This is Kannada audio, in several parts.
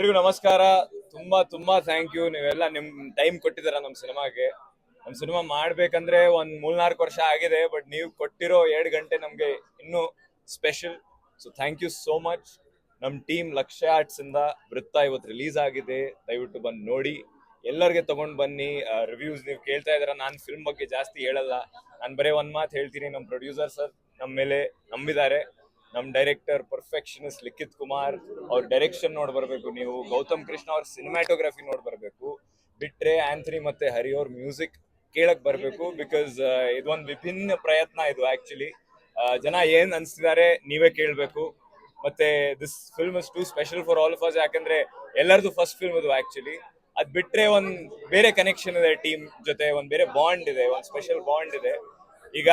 ಎಲ್ರಿಗೂ ನಮಸ್ಕಾರ. ತುಂಬಾ ತುಂಬಾ ಥ್ಯಾಂಕ್ ಯು ನೀವೆಲ್ಲ ನಿಮ್ ಟೈಮ್ ಕೊಟ್ಟಿದ್ದೀರ ನಮ್ ಸಿನಿಮಾಗೆ. ನಮ್ ಸಿನಿಮಾ ಮಾಡ್ಬೇಕಂದ್ರೆ ಒಂದ್ ಮೂರ್ನಾಲ್ಕು ವರ್ಷ ಆಗಿದೆ ಬಟ್ ನೀವು ಕೊಟ್ಟಿರೋ ಎರಡ್ ಗಂಟೆ ನಮ್ಗೆ ಇನ್ನೂ special so thank you so much ನಮ್ ಟೀಮ್ ಲಕ್ಷ ಆರ್ಟ್ಸ್ ಇಂದ ವೃತ್ತ ಇವತ್ತು ರಿಲೀಸ್ ಆಗಿದೆ. ದಯವಿಟ್ಟು ಬಂದು ನೋಡಿ. ಎಲ್ಲರಿಗೆ ತಗೊಂಡ್ ಬನ್ನಿ. ರಿವ್ಯೂಸ್ ನೀವು ಕೇಳ್ತಾ ಇದ್ದೀರಾ. ನಾನು ಫಿಲ್ಮ್ ಬಗ್ಗೆ ಜಾಸ್ತಿ ಹೇಳಲ್ಲ. ನಾನು ಬರೇ ಒಂದ್ ಮಾತು ಹೇಳ್ತೀನಿ. ನಮ್ಮ ಪ್ರೊಡ್ಯೂಸರ್ ಸರ್ ನಮ್ಮ ಮೇಲೆ ನಂಬಿದ್ದಾರೆ. ನಮ್ ಡೈರೆಕ್ಟರ್ ಪರ್ಫೆಕ್ಷನಿಸ್ಟ್ ಲಿಖಿತ್ ಕುಮಾರ್ ಅವ್ರ ಡೈರೆಕ್ಷನ್ ನೋಡ್ ಬರ್ಬೇಕು. ನೀವು ಗೌತಮ್ ಕೃಷ್ಣ ಅವ್ರ ಸಿನಿಮ್ಯಾಟೋಗ್ರಫಿ ನೋಡ್ ಬರ್ಬೇಕು. ಬಿಟ್ರೆ ಆಂಥನಿ ಮತ್ತೆ ಹರಿ ಅವ್ರ ಮ್ಯೂಸಿಕ್ ಕೇಳಕ್ ಬರ್ಬೇಕು ಬಿಕಾಸ್ ಇದೊಂದು ವಿಭಿನ್ನ ಪ್ರಯತ್ನ ಇದು ಆಕ್ಚುಲಿ ಜನ ಏನ್ ಅನ್ಸ್ತಿದ್ದಾರೆ ನೀವೇ ಕೇಳ್ಬೇಕು. ಮತ್ತೆ this film is too special for all of us ಯಾಕಂದ್ರೆ ಎಲ್ಲರದು ಫಸ್ಟ್ ಫಿಲ್ಮ್ ಇದು ಆಕ್ಚುಲಿ ಅದ್ ಬಿಟ್ರೆ ಒಂದ್ ಬೇರೆ ಕನೆಕ್ಷನ್ ಇದೆ ಟೀಮ್ ಜೊತೆ, ಒಂದ್ ಬೇರೆ ಬಾಂಡ್ ಇದೆ, ಒಂದ್ ಸ್ಪೆಷಲ್ ಬಾಂಡ್ ಇದೆ. ಈಗ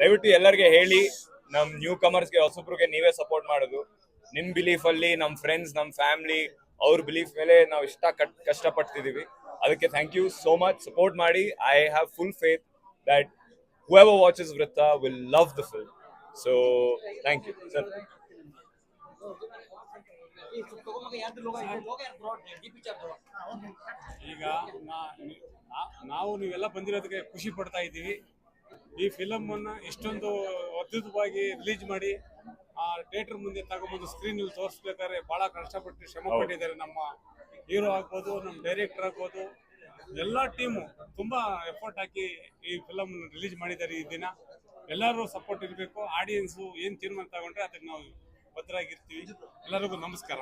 ದಯವಿಟ್ಟು ಎಲ್ಲರಿಗೆ ಹೇಳಿ ನಮ್ ನ್ಯೂ ಕಮರ್ಸ್ಗೆ ಹೊಸಬ್ರಿಗೆ ನೀವೇ ಸಪೋರ್ಟ್ ಮಾಡೋದು. ನಿಮ್ ಬಿಲೀಫ್ ಅಲ್ಲಿ ನಮ್ ಫ್ರೆಂಡ್ಸ್ ನಮ್ ಫ್ಯಾಮಿಲಿ ಅವ್ರ ಬಿಲೀಫ್ ಮೇಲೆ ನಾವು ಇಷ್ಟ ಕಟ್ ಪಡ್ತಿದೀವಿ ಅದಕ್ಕೆ thank you so much support ಮಾಡಿ. I have full faith that whoever watches Vritta will love the film. So, thank you sir ಈಗ ನಾವು ನೀವೆಲ್ಲ ಬಂದಿರೋದಕ್ಕೆ ಖುಷಿ ಪಡ್ತಾ ಇದ್ದೀವಿ. ಈ ಫಿಲಮ್ ಅನ್ನ ಇಷ್ಟೊಂದು ಅದ್ಭುತವಾಗಿ ರಿಲೀಸ್ ಮಾಡಿ ಆ ಥಿಯೇಟರ್ ಮುಂದೆ ತಗೊಂಡ್ಬಂದು ಸ್ಕ್ರೀನ್ ಅಲ್ಲಿ ತೋರಿಸ್ಬೇಕಾದ್ರೆ ಬಹಳ ಕಷ್ಟಪಟ್ಟು ಶ್ರಮ. ಪಟ್ಟಿದ್ದಾರೆ ನಮ್ಮ ಹೀರೋ ಆಗ್ಬೋದು ನಮ್ಮ ಡೈರೆಕ್ಟರ್ ಆಗ್ಬೋದು. ಎಲ್ಲ ಟೀಮು ತುಂಬಾ ಎಫರ್ಟ್ ಹಾಕಿ ಈ ಫಿಲಮ್ ರಿಲೀಸ್ ಮಾಡಿದ್ದಾರೆ ಈ ದಿನ. ಎಲ್ಲರೂ ಸಪೋರ್ಟ್ ಇರಬೇಕು. ಆಡಿಯನ್ಸು ಏನು ತೀರ್ಮಾನ ತಗೊಂಡ್ರೆ ಅದಕ್ಕೆ ನಾವು ಭದ್ರಾಗಿರ್ತೀವಿ. ಎಲ್ಲರಿಗೂ ನಮಸ್ಕಾರ.